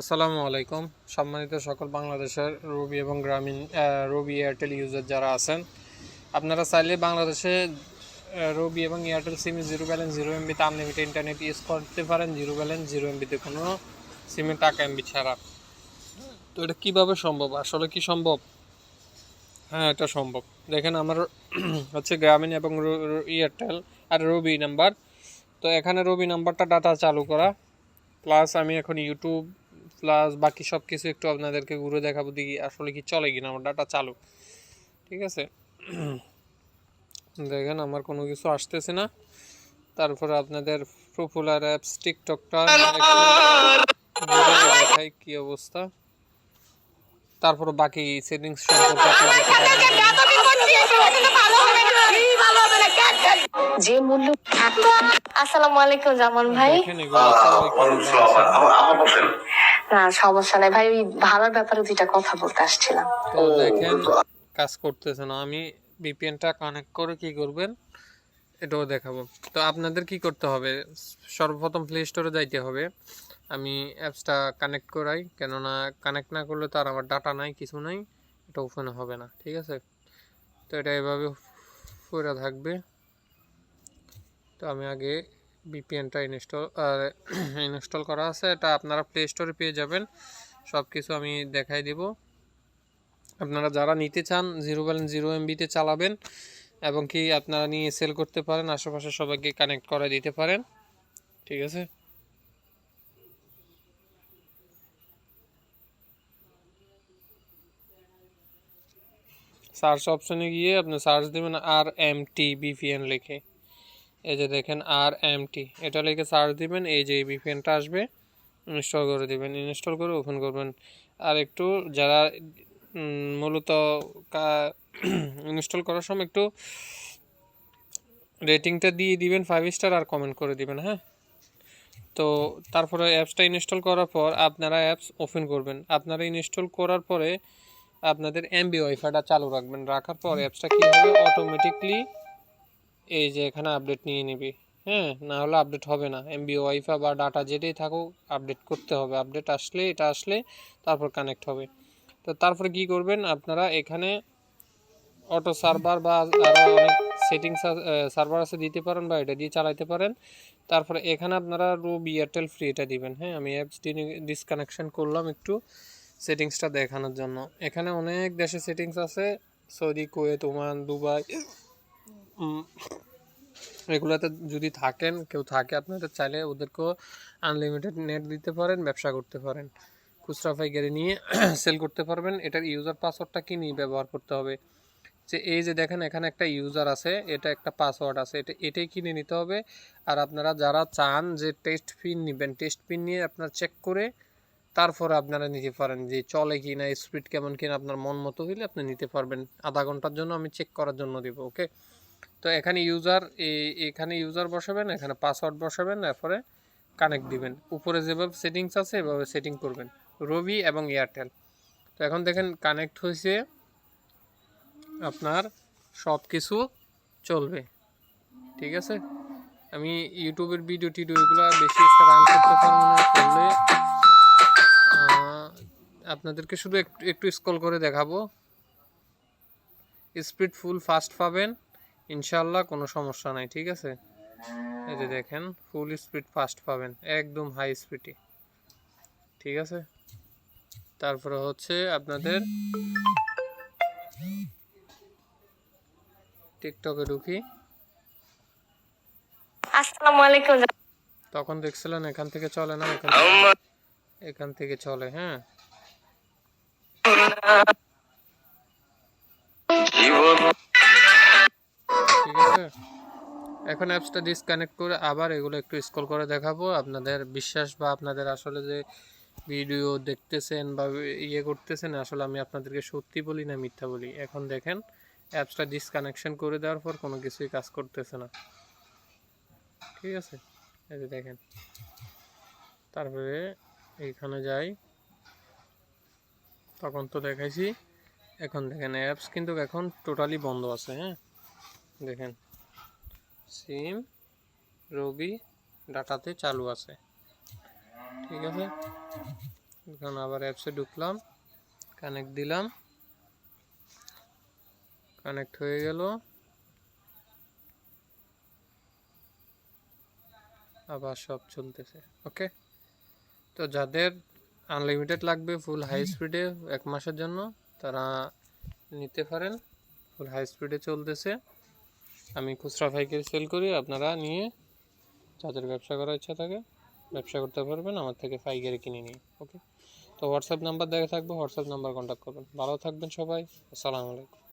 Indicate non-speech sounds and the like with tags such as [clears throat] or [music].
আসসালামু আলাইকুম। সম্মানিত সকল বাংলাদেশের রবি এবং গ্রামীণ রবি এয়ারটেল ইউজার যারা আছেন, আপনারা চাইলে বাংলাদেশে রবি এবং এয়ারটেল সিমে জিরো ব্যালেন্স জিরো এমবিতে আনলিমিটেড ইন্টারনেট ইউজ করতে পারেন। জিরো ব্যালেন্স জিরো এমবিতে কোনো সিমে টাকা এমবি ছাড়া। তো এটা কীভাবে সম্ভব? আসলে কি সম্ভব? হ্যাঁ এটা সম্ভব। দেখেন আমার [clears throat] হচ্ছে গ্রামীণ এবং এয়ারটেল আর রবি নাম্বার তো এখানে রবি নাম্বারটা ডাটা চালু করা। প্লাস আমি এখন ইউটিউব প্লাস বাকি সব কিছু একটু আপনাদেরকে ঘুরে দেখাবো দেখি আসলে কি চলে কিনা আমার ডাটা চালু। ঠিক আছে? দেখেন আমার কোনো কিছু আসতেছে না। তারপরে আপনাদের পপুলার অ্যাপস টিকটকটা দেখাই কি অবস্থা। তারপর বাকি সেটিংস যে মূল্য আসসালামু আলাইকুম জামান ভাই। না, সমস্যা নাই। ভাই, ওই ভাড়ার ব্যাপারে দুইটা কথা বলতে আসছিলাম। দেখেন, কাজ করতেছে না। আমি ভিপিএনটা কানেক্ট করে কি করবেন, এটাও দেখাবো। তো আপনাদের কি করতে হবে? সর্বপ্রথম প্লে স্টোরে যাইতে হবে। আমি অ্যাপসটা কানেক্ট করাই। কেননা কানেক্ট না করলে তো আর আমার ডাটা নাই, কিছু নাই। এটা ওপেন হবে না, ঠিক আছে? তো এটা এভাবে পুরা থাকবে। তো আমি আগে ভিপিএনটা ইনস্টল ইনস্টল করা আছে। এটা আপনারা প্লে স্টোরে পেয়ে যাবেন। সব কিছু আমি দেখাই দিব। আপনারা যারা নিতে চান জিরো ব্যালেন্স জিরো এমবিতে চালাবেন এবং কি আপনারা নিয়ে সেল করতে পারেন, আশেপাশে সবাইকে কানেক্ট করে দিতে পারেন। ঠিক আছে? সার্চ অপশনে গিয়ে আপনি সার্চ দেবেন আর এম টি বিপিএন লিখে। এই যে দেখেন আর এম টি এটা লিখে সার্চ দিবেন, এই যে বিপিএনটা আসবে ইনস্টল করে দিবেন ইনস্টল করে ওপেন করবেন। আর একটু যারা মূলত ইনস্টল করার সময় একটু রেটিংটা দিয়ে দিবেন ফাইভ স্টার আর কমেন্ট করে দিবেন হ্যাঁ? তো তারপরে অ্যাপসটা ইনস্টল করার পর আপনারা অ্যাপস ওপেন করবেন। আপনারা ইনস্টল করার পরে আপনাদের এমবি ওয়াইফাইটা চালু রাখবেন। রাখার পর অ্যাপসটা কী হবে? অটোমেটিকলি এই যে এখানে আপডেট নিয়ে নিবি। হ্যাঁ না হলে আপডেট হবে না। এমবি ওয়াইফাই বা ডাটা যেটাই থাকুক আপডেট করতে হবে। আপডেট আসলে এটা আসলে তারপর কানেক্ট হবে। তো তারপরে কি করবেন? আপনারা এখানে অটো সার্ভার বা আরও অনেক সেটিংস সার্ভার আছে দিতে পারেন বা এটা দিয়ে চালাইতে পারেন। তারপরে এখানে আপনারা রুবি এয়ারটেল ফ্রি এটা দিবেন। হ্যাঁ আমি অ্যাপস ডিসকানেকশন করলাম একটু সেটিংসটা দেখানোর জন্য। এখানে অনেক দেশে সেটিংস আছে। সৌদি, কুয়েত, ওমান, দুবাই এগুলাতে যদি থাকেন, কেউ থাকে আপনাদের, চাইলে ওদেরকেও আনলিমিটেড নেট দিতে পারেন, ব্যবসা করতে পারেন। খুচরা পাইকারি নিয়ে [clears throat] সেল করতে পারবেন। এটার ইউজার পাসওয়ার্ডটা কি নিয়ে ব্যবহার করতে হবে? যে এই যে দেখেন, এখানে একটা ইউজার আছে, এটা একটা পাসওয়ার্ড আছে, এটা, এটাই কিনে নিতে হবে। আর আপনারা যারা চান যে টেস্ট পিন নেবেন টেস্ট পিন নিয়ে আপনার চেক করে তারপরে আপনারা নিতে পারেন যে চলে কি না স্পিড কেমন কিনা, আপনার মন মতো হইলে আপনি নিতে পারবেন। আধা ঘণ্টার জন্য আমি চেক করার জন্য দেবো ওকে তো এখানে ইউজার এখানে ইউজার বসাবেন, এখানে পাসওয়ার্ড বসাবেন তারপরে কানেক্ট দিবেন। উপরে যেভাবে সেটিংস আছে, এভাবে সেটিং করবেন। রবি এবং এয়ারটেল তো এখন দেখেন কানেক্ট হয়েছে। আপনার সব কিছু চলবে। ঠিক আছে? আমি ইউটিউবের ভিডিও টিডিও এগুলো বেশি একটা রান করতে পারব না, করলে আপনাদেরকে শুধু একটু একটু স্কল করে দেখাবো। স্পিড ফুল ফাস্ট পাবেন। ইনশাল্লাহ কোনো সমস্যা নাই ঠিক আছে? এই যে দেখেন ফুল স্পিড ফাস্ট পাবেন একদম হাই স্পিডে ঠিক আছে? তারপরে হচ্ছে আপনাদের টিকটকে ঢুকি। আসসালামু আলাইকুম। তখন দেখছিলেন এখান থেকে চলে না এখান থেকে এখান থেকে চলে হ্যাঁ। এখন অ্যাপসটা ডিসকানেক্ট করে আবার এগুলো একটু স্ক্রল করে দেখাবো। আপনাদের বিশ্বাস বা আপনাদের আসলে যে ভিডিও দেখতেছেন বা ইয়ে করতেছেন, আসলে আমি আপনাদেরকে সত্যি বলি না মিথ্যা বলি। এখন দেখেন অ্যাপসটা ডিসকানেকশন করে দেওয়ার পর কোনো কিছুই কাজ করতেছে না। ঠিক আছে? এই যে দেখেন। তারপরে এইখানে যাই। তখন তো দেখাইছি। এখন দেখেন অ্যাপস কিন্তু এখন টোটালি বন্ধ আছে হ্যাঁ? দেখেন। সিম, রবি, ডাটাতে চালু আছে। ঠিক আছে? এখন আবার অ্যাপসে ঢুকলাম কানেক্ট দিলাম। কানেক্ট হয়ে গেল। আবার সব চলতেছে ওকে তো যাদের আনলিমিটেড লাগবে ফুল হাই স্পিডে এক মাসের জন্য, তারা নিতে পারেন ফুল হাই স্পিডে চলতেছে। আমি খুচরা পাইকারি সেল করি, আপনারা নিয়ে যাদের ব্যবসা করার ইচ্ছা থাকে ব্যবসা করতে পারবেন, আমার থেকে পাইকারি কিনে নিয়ে ওকে তো হোয়াটসঅ্যাপ নাম্বার দেখে থাকব হোয়াটসঅ্যাপ নাম্বার কন্ট্যাক্ট করবেন। ভালো থাকবেন সবাই, আসসালামু আলাইকুম।